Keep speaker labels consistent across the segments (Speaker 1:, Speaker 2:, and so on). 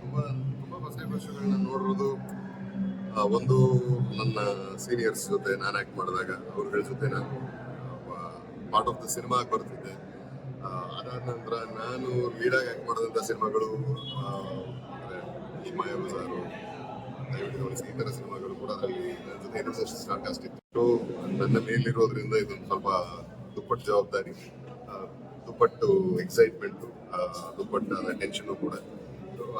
Speaker 1: ತುಂಬ ತುಂಬ ಹೊಸ ನೋಡಿರೋದು. ಒಂದು ನನ್ನ ಸೀನಿಯರ್ಸ್ ಜೊತೆ ನಾನು ಆ್ಯಕ್ಟ್ ಮಾಡಿದಾಗ ಅವ್ರಗಳ ಜೊತೆ ನಾನು ಪಾರ್ಟ್ ಆಫ್ ದ ಸಿನಿಮಾ ಬರ್ತಿದ್ದೆ. ಅದಾದ ನಂತರ ನಾನು ಲೀಡಾಗಿ ಆ್ಯಕ್ಟ್ ಮಾಡಿದಂಥ ಸಿನಿಮಾಗಳು ಆ, ಅಂದ್ರೆ ಈ ಮಾಯ ಬಜಾರು ದಯವಿಟ್ಟು ಗಮನಿಸಿ ಈ ಥರ ಸಿನಿಮಾಗಳು ಕೂಡ ಅದರಲ್ಲಿ ನನ್ನ ಜೊತೆ ಇನ್ನೊಂದಷ್ಟು ಇತ್ತು. ನನ್ನ ಮೇಲಿರೋದ್ರಿಂದ ಇದೊಂದು ಸ್ವಲ್ಪ ದುಪ್ಪಟ್ಟು ಜವಾಬ್ದಾರಿ. ದುಪ್ಪಟ್ಟು ಎಕ್ಸೈಟ್ಮೆಂಟು ದುಪ್ಪಟ್ಟಾದ ಟೆನ್ಷನು ಕೂಡ.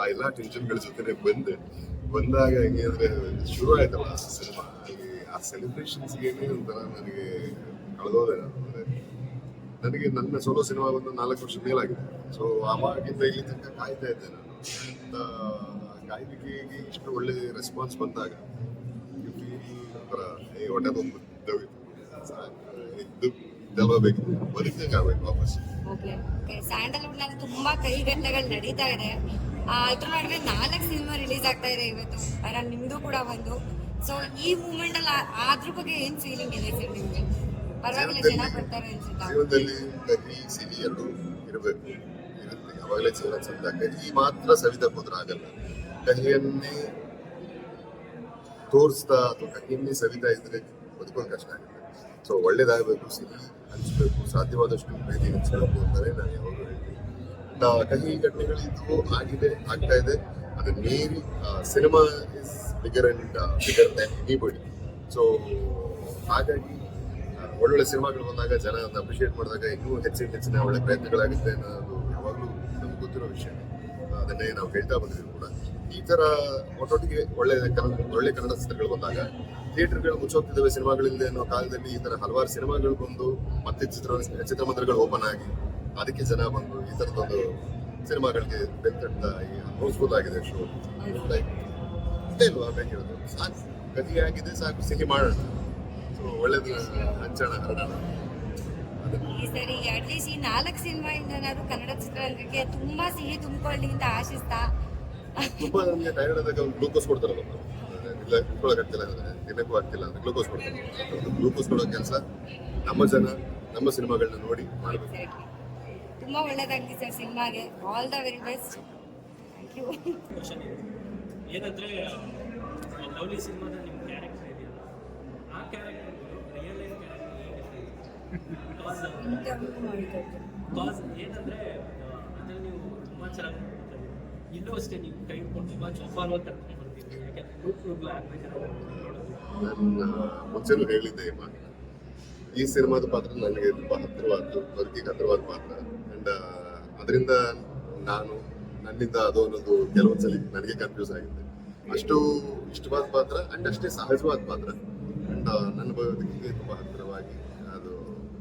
Speaker 1: ಆ ಎಲ್ಲ ಟೆನ್ಷನ್ಗಳ ಜೊತೆ ಬಂದೆ, ಬಂದಾಗ ಹೆಂಗೆ ಶುರು ಆಯ್ತಲ್ಲ ಸಿನಿಮಾ ಆ ಸೆಲೆಬ್ರೇಷನ್ಸ್ಗೇನೆ ಒಂಥರ ನನಗೆ ಕಳೆದೋದೆ ನನಗೆ ನನ್ನ ಸೋಲೋ ಸಿನಿಮಾ ಬಂದು ನಾಲ್ಕು ವರ್ಷ ಮೇಲಾಗಿದೆ. ಸೊ ಆವಾಗಿಂದ ಇಲ್ಲಿ ತನಕ ಕಾಯ್ತಾ ಇದ್ದೆ ನಾನು. ಕಾಯ್ಲಿಕ್ಕೆ ಇಷ್ಟು ಒಳ್ಳೆ ರೆಸ್ಪಾನ್ಸ್ ಬಂದಾಗ ಒಂಥರ ಹೊಟ್ಟೆ ಇದ್ದವಿತ್ತು ಇದ್ದು ಬೇಕು. ಬದುಕಂಗೆ ಆಗ್ಬೇಕು ವಾಪಸ್
Speaker 2: ಓಕೆ ಸ್ಯಾಂಡಲ್ವುಡ್ನಲ್ಲಿ ತುಂಬಾ ಕೈಗಟ್ಟಲೆಗಳು ನಡೀತಾ ಇದೆ. ಆ, ಇದ್ರ ನಡುವೆ ನಾಲ್ಕು ಸಿನಿಮಾ ರಿಲೀಸ್ ಆಗ್ತಾ ಇದೆ ಇವತ್ತು. ಅದ್ರಲ್ಲಿ ನಿಮ್ದು ಕೂಡ ಒಂದು. ಸೊ ಈ ಮೂಮೆಂಟ್ ಅಲ್ಲಿ ಅದ್ರ ಬಗ್ಗೆ ಏನ್ ಫೀಲಿಂಗ್ ಇದೆ ಸರ್ ನಿಮ್ಗೆ? ಪರವಾಗಿಲ್ಲ ಜನ ಬರ್ತಾರೆ ಅನ್ಸುತ್ತಾ?
Speaker 1: ಜೀವನದಲ್ಲಿ ಕಹಿ ಸಿಹಿ ಎರಡು ಇರಬೇಕು. ಇರುತ್ತೆ. ಅವಾಗಲೇ ಜೀವನ ಚಂದ ಕಹಿ ಮಾತ್ರ ಸವಿತಾ ಹೋದ್ರೆ ಆಗಲ್ಲ. ಕಹಿಯನ್ನೇ ತೋರಿಸ್ತಾ ಅಥವಾ ಕಹಿಯನ್ನೇ ಸವಿತಾ ಇದ್ರೆ ಬದುಕೋದು ಕಷ್ಟ ಆಗುತ್ತೆ. ಸೊ ಒಳ್ಳೇದಾಗಬೇಕು. ಸಿಹಿ ಹಂಚ್ಬೇಕು ಸಾಧ್ಯವಾದಷ್ಟು ಪ್ರೀತಿ ಹಂಚಬೇಕು ಅಂತಾನೆ ನಾನು ಯಾವಾಗಲೂ ಹೇಳ್ತೀನಿ. ಕಹಿ ಘಟನೆಗಳಿದ್ದು ಆಗಿದೆ, ಆಗ್ತಾ ಇದೆ. ಅದು ಮೇರಿ cinema is bigger and bigger than anybody so ಹಾಗಾಗಿ ಒಳ್ಳೊಳ್ಳೆ ಸಿನಿಮಾಗಳು ಬಂದಾಗ ಜನ ಅದನ್ನ ಅಪ್ರಿಷಿಯೇಟ್ ಮಾಡಿದಾಗ ಇನ್ನೂ ಹೆಚ್ಚಿನ ಹೆಚ್ಚಿನ ಒಳ್ಳೆ ಪ್ರಯತ್ನಗಳಾಗುತ್ತೆ ಅನ್ನೋದು ಯಾವಾಗಲೂ ನಮ್ಗೆ ಗೊತ್ತಿರೋ ವಿಷಯ. ಅದನ್ನೇ ನಾವು ಹೇಳ್ತಾ ಬಂದಿದ್ದೀವಿ ಕೂಡ. ಈ ತರ ಒಟ್ಟೊಟ್ಟಿಗೆ ಒಳ್ಳೆ ಕನ್ನಡ ಒಳ್ಳೆ ಕನ್ನಡ ಚಿತ್ರಗಳು ಬಂದಾಗ ಥಿಯೇಟರ್ಗಳು ಮುಚ್ಚೋಗ್ತಿದ್ದಾವೆ ಸಿನಿಮಾಗಳಿಂದ ಅನ್ನೋ ಕಾಲದಲ್ಲಿ ಈ ತರ ಹಲವಾರು ಸಿನಿಮಾಗಳು ಬಂದು ಮತ್ತೆ ಚಿತ್ರ, ಚಿತ್ರಮಂದಿರಗಳು ಓಪನ್ ಆಗಿ ಅದಕ್ಕೆ ಜನ ಬಂದು ಈ ತರದೊಂದು ಸಿನಿಮಾಗಳಿಗೆ ಬೆಂತಟ್ಟ ಹೌಸ್ಫುಲ್ ಆಗಿದೆ ಶೋ ಲೈಕ್ ಇಲ್ವಾ ಬೇಕಿರೋದು ಸಾಕು ಗತಿ ಆಗಿದೆ ಸಾಕು, ಸಿಹಿ ಮಾಡೋಣ. ಸೊ ಒಳ್ಳೇದು, ಹಂಚೋಣ, ಹರಡೋಣ.
Speaker 2: ಈ ಸರಿ ಅಟ್ಲೀಸ್ಟ್ ಈ ನಾಲ್ಕು ಸಿನಿಮಾ ಇಂದನಾದ್ರೂ ಕನ್ನಡ ಚಿತ್ರರಂಗಕ್ಕೆ ತುಂಬಾ ಸಿಹಿ ತುಂಬಿಕೊಳ್ಳಿ ಅಂತ ಆಶಿಸ್ತಾ
Speaker 1: ತುಂಬಾ ನಮಗೆ ಟೈರ್ಡ್ ಆದಾಗ ಒಂದು ಗ್ಲೂಕೋಸ್ ಕೊಡ್ತಾರಲ್ಲ ಇಲ್ಲ ಕುತ್ಕೊಳಕ್ ಆಗ್ತಿಲ್ಲ ಅಂದ್ರೆ ತಿನ್ನಕ್ಕೂ ಆಗ್ತಿಲ್ಲ ಅಂದ್ರೆ ಗ್ಲೂಕೋಸ್ ಕೊಡ್ತಾರೆ. ಒಂದು ಗ್ಲೂಕೋಸ್ ಕೊಡೋ ಕೆಲಸ ನಮ್ಮ ಜನ ನಮ್ಮ ಸಿನಿಮಾಗಳನ್ನ ನೋಡಿ ಮಾಡಬೇಕು.
Speaker 2: ತುಂಬ ಒಳ್ಳೇದಾಗ್ಲಿ ಸರ್ ಸಿನಿಮಾಗೆ. All the very best thank you
Speaker 3: ಏನಂದ್ರೆ ಲವ್ಲಿ ಸಿನಿಮಾದ ನಿಮ್ಮ ಕ್ಯಾರೆಕ್ಟರ್ ಇದೆಯಲ್ಲ ಆ character real life character
Speaker 2: interview ಮಾಡಿಕೊಟ್ಟು
Speaker 3: ಕಾಸ್ ಏನಂದ್ರೆ ಅದ್ರಲ್ಲಿ ನೀವು ತುಂಬಾ ಚೆನ್ನಾಗಿ. ಇಲ್ಲೂ ಅಷ್ಟೇ ನೀವು ಕೈ ಕೊಟ್ಟು
Speaker 1: ಈ ಸಿನಿಮಾದ ಪಾತ್ರ ನನಗೆ ತುಂಬ ಹತ್ತಿರವಾದ್ದು ಬದುಕಿಗೆ ಹತ್ತಿರವಾದ ಪಾತ್ರ. ಅಂಡ್ ಅದರಿಂದ ನಾನು, ನನ್ನಿಂದ ಅದು ಅನ್ನೋದು ಕೆಲವೊಂದ್ಸಲ ನನಗೆ ಕನ್ಫ್ಯೂಸ್ ಆಗಿದೆ. ಅಷ್ಟು ಇಷ್ಟವಾದ ಪಾತ್ರ ಅಂಡ್ ಅಷ್ಟೇ ಸಹಜವಾದ ಪಾತ್ರ. ಅಂಡ್ ನನ್ನ ಬದುಕಿಗೆ ತುಂಬಾ ಹತ್ತಿರವಾಗಿ ಅದು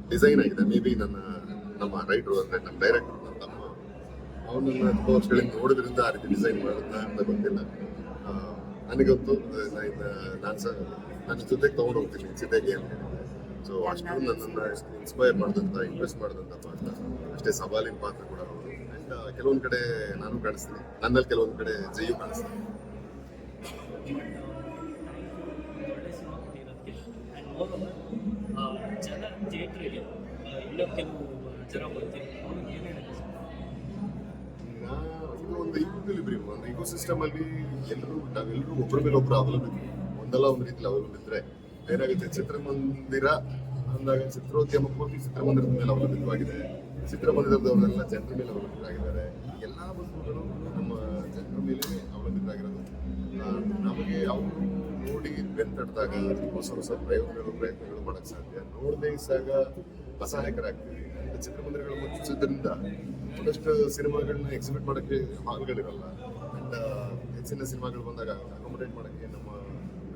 Speaker 1: ಡಿಸೈನ್ ಆಗಿದೆ. ಮೇ ಬಿ ನನ್ನ, ನಮ್ಮ ರೈಟರ್ ಅಂದ್ರೆ ನಮ್ಮ ಡೈರೆಕ್ಟರ್ ಅವನನ್ನ ತುಂಬ ವರ್ಷಗಳಿಂದ ನೋಡೋದ್ರಿಂದ ಆ ರೀತಿ ಡಿಸೈನ್ ಮಾಡುತ್ತಾ ಅಂತ ಗೊತ್ತಿಲ್ಲ. ನನಗೊತ್ತು ನನಗಂತೂ ನಾನು ಸಹ, ನನ್ನ ಜೊತೆಗೆ ತಗೊಂಡು ಹೋಗ್ತೀನಿ ಜೊತೆಗೆ ಅಂತ. ಸೊ ಅಷ್ಟು ನನ್ನನ್ನು ಇನ್ಸ್ಪೈರ್ ಮಾಡಿದಂಥ ಇಂಪ್ರೆಸ್ ಮಾಡಿದಂಥ ಪಾತ್ರ. ಅಷ್ಟೇ ಸವಾಲಿನ ಪಾತ್ರ ಕೂಡ ಅವರು ಕೆಲವೊಂದು ಕಡೆ ನಾನು ಕಾಣಿಸ್ತೀನಿ. ನನ್ನಲ್ಲಿ ಕೆಲವೊಂದು ಕಡೆ ಜೈಯು ಕಾಣಿಸ್ತೀನಿ.
Speaker 3: ಜನ ಥಿಯೇಟ್ರಿಗೆ ಇನ್ನೂ ಕೆಲವು ಜನ ಬರ್ತೀವಿ ಅವ್ರಿಗೆ ಏನು
Speaker 1: ಒಂದು ಈಕ್ವಿಲಿಬ್ರಿಯಂ ಒಂದು ಇಕೋ ಸಿಸ್ಟಮ್ ಅಲ್ಲಿ ಎಲ್ಲರೂ ನಾವೆಲ್ಲರೂ ಒಬ್ಬರ ಮೇಲೆ ಒಬ್ಬರು ಅವಲಂಬಿತ ಒಂದಲ್ಲ ಒಂದು ರೀತಿಯಲ್ಲಿ ಅವಲಂಬಿತರೆ. ಏನಾಗುತ್ತೆ ಚಿತ್ರಮಂದಿರ ಅಂದಾಗ ಚಿತ್ರೋದ್ಯಮ, ಪೂರ್ತಿ ಚಿತ್ರಮಂದಿರದ ಮೇಲೆ ಅವಲಂಬಿತವಾಗಿದೆ. ಚಿತ್ರಮಂದಿರದವರೆಲ್ಲ ಜನರ ಮೇಲೆ ಅವಲಂಬಿತರಾಗಿದ್ದಾರೆ. ಎಲ್ಲ ಬಂಧುಗಳು ನಮ್ಮ ಜನರ ಮೇಲೆ ಅವಲಂಬಿತರಾಗಿರೋದು. ನಮಗೆ ಅವರು ನೋಡಿ ಬೆಂತಡ್ದಾಗ ಹೊಸ ಹೊಸ ಪ್ರಯೋಗಗಳು, ಪ್ರಯತ್ನಗಳು ಮಾಡಕ್ ಸಾಧ್ಯ. ನೋಡದೇ ಇದ್ದಾಗ ಅಸಹಾಯಕರಾಗ್ತೀವಿ. ಚಿತ್ರಮಂದಿರಗಳು ಮುಚ್ಚಿದ್ರಿಂದ ಒಂದಷ್ಟು ಸಿನಿಮಾಗಳನ್ನ ಎಕ್ಸಿಬಿಟ್ ಮಾಡೋಕ್ಕೆ ಹಾಲ್ಗಳಿರಲ್ಲ ಅಂಡ್ ಹೆಚ್ಚಿನ ಸಿನಿಮಾಗಳು ಬಂದಾಗ ಅಕೊಮಡೇಟ್ ಮಾಡೋಕ್ಕೆ ನಮ್ಮ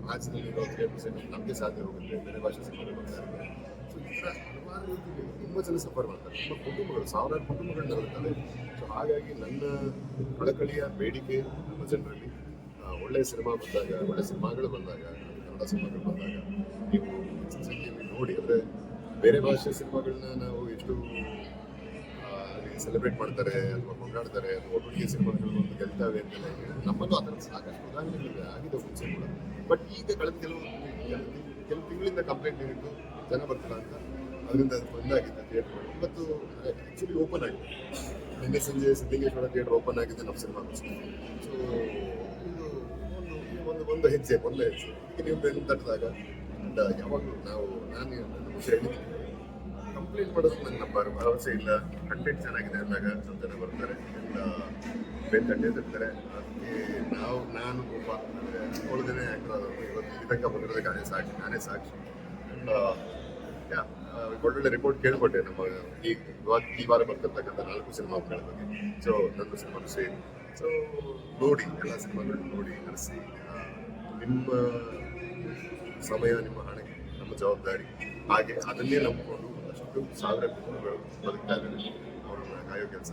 Speaker 1: ರಾಜ್ಯದಲ್ಲಿ ಇರೋ ಥಿಯೇಟರ್ಸ್ ನಮಗೆ ಸಾಧ್ಯ ಹೋಗುತ್ತೆ. ಬೇರೆ ಭಾಷೆ ಸಿನಿಮಾಗಳು ಬರ್ತಾ ಇರುತ್ತೆ ಸೊ ಈ ಥರ ಹಲವಾರು ರೀತಿಯಲ್ಲಿ ತುಂಬ ಜನ ಸಫರ್ ಮಾಡ್ತಾರೆ. ತುಂಬ ಕುಟುಂಬಗಳು, ಸಾವಿರಾರು ಕುಟುಂಬಗಳನ್ನ ಬರ್ತಾರೆ ಸೊ ಹಾಗಾಗಿ ನನ್ನ ಕಳಕಳಿಯ ಬೇಡಿಕೆ ನಮ್ಮ ಜನರಲ್ಲಿ ಆ, ಒಳ್ಳೆ ಸಿನಿಮಾ ಬಂದಾಗ ಒಳ್ಳೆ ಸಿನಿಮಾಗಳು ಬಂದಾಗ ಕನ್ನಡ ಸಿನಿಮಾಗಳು ಬಂದಾಗ ನೀವು ಸಂಖ್ಯೆಯಲ್ಲಿ ನೋಡಿ ಅಂದರೆ ಬೇರೆ ಭಾಷೆ ಸಿನಿಮಾಗಳನ್ನ ನಾವು ಎಷ್ಟು ಸೆಲೆಬ್ರೇಟ್ ಮಾಡ್ತಾರೆ ಅಥವಾ ಕೊಂಡಾಡ್ತಾರೆ ಅಥವಾ ಒಟ್ಟಿಗೆ ಸಿನಿಮಾಗಳು ಒಂದು ಗೆಲ್ತಾವೆ ಅಂತ ಹೇಳಿ ನಮ್ಮಲ್ಲೂ ಆ ಥರ ಸಾಕಷ್ಟು ಉದಾಹರಣೆಗಳಿವೆ ಆಗಿದೆ ಮುಂಚೆ ಕೂಡ. ಬಟ್ ಈಗ ಕಳೆದ ಕೆಲವು ಕೆಲವು ತಿಂಗಳಿಂದ ಕಂಪ್ಲೇಂಟ್ ಏನಿತ್ತು ಜನ ಬರ್ತಾರೆ ಅಂತ ಅದರಿಂದ ಅದು ಬಂದಾಗಿತ್ತು ಥಿಯೇಟರ್ ಇವತ್ತು ಆ್ಯಕ್ಚುಲಿ ಓಪನ್ ಆಗಿದೆ. ನಿನ್ನೆ ಸಂಜೆ ಸಿದ್ಧಲಿಂಗೇಶ್ವರ ಥಿಯೇಟರ್ ಓಪನ್ ಆಗಿದೆ ನಮ್ಮ ಸಿನಿಮಾ. ಸೊ ಒಂದು ಹೆಜ್ಜೆ ಮೊದಲ ಹೆಜ್ಜೆ ನೀವು ಬೆನ್ನು ತಟ್ಟಿದಾಗ ಅಂಡ್ ಯಾವಾಗಲೂ ನಾವು, ನಾನು ಹೇಳಿದ್ದೀನಿ ಕಂಪ್ಲೇಂಟ್ ಮಾಡೋದು ನನ್ನ ಭರ- ಭರವಸೆ ಇಲ್ಲ. ಕಂಟೆಂಟ್ ಚೆನ್ನಾಗಿದೆ ಅಂದಾಗ ಸ್ವಲ್ಪ ಜನ ಬರ್ತಾರೆ ಬೆನ್ನು ತಟ್ಟೆ ತರ್ತಾರೆ ಅದಕ್ಕೆ ನಾವು, ನಾನು ಒಬ್ಬ, ಅಂದರೆ ಉಳಿದೇ ಆ್ಯಕ್ಟರ್ ಆದವರು ಇವತ್ತು ಇದಕ್ಕೆ ಬಂದಿರೋದಕ್ಕೆ ನಾನೇ ಸಾಕ್ಷಿ ನಾನೇ ಸಾಕ್ಷಿ. ಅಂಡ್ ಒಳ್ಳೊಳ್ಳೆ ರಿಪೋರ್ಟ್ ಕೇಳ್ಕೊಟ್ಟೆ ನಮ್ಮ ಈ ಈ ವಾರ ಬರ್ತಿರ್ತಕ್ಕಂಥ ನಾಲ್ಕು ಸಿನಿಮಾಗಳ ಬಗ್ಗೆ. ಸೊ ನನ್ನ ಸಿನಿಮಾನು ಸೇರಿ. ಸೊ ನೋಡಿ, ಎಲ್ಲ ಸಿನಿಮಾಗಳು ನೋಡಿ ಹರಿಸಿ ನಿಮ್ಮ ಸಮಯ ನಿಮ್ಮ ಹಣೆ ನಮ್ಮ ಜವಾಬ್ದಾರಿ ಹಾಗೆ ಅದನ್ನೇ ನಂಬಿಕೊಂಡು ಒಂದಷ್ಟು ಸಾವಿರ ಕುಟುಂಬಗಳು ಬದುಕ್ತಾ ಇದ್ದಾರೆ. ಅವ್ರನ್ನ ಕಾಯೋ ಕೆಲಸ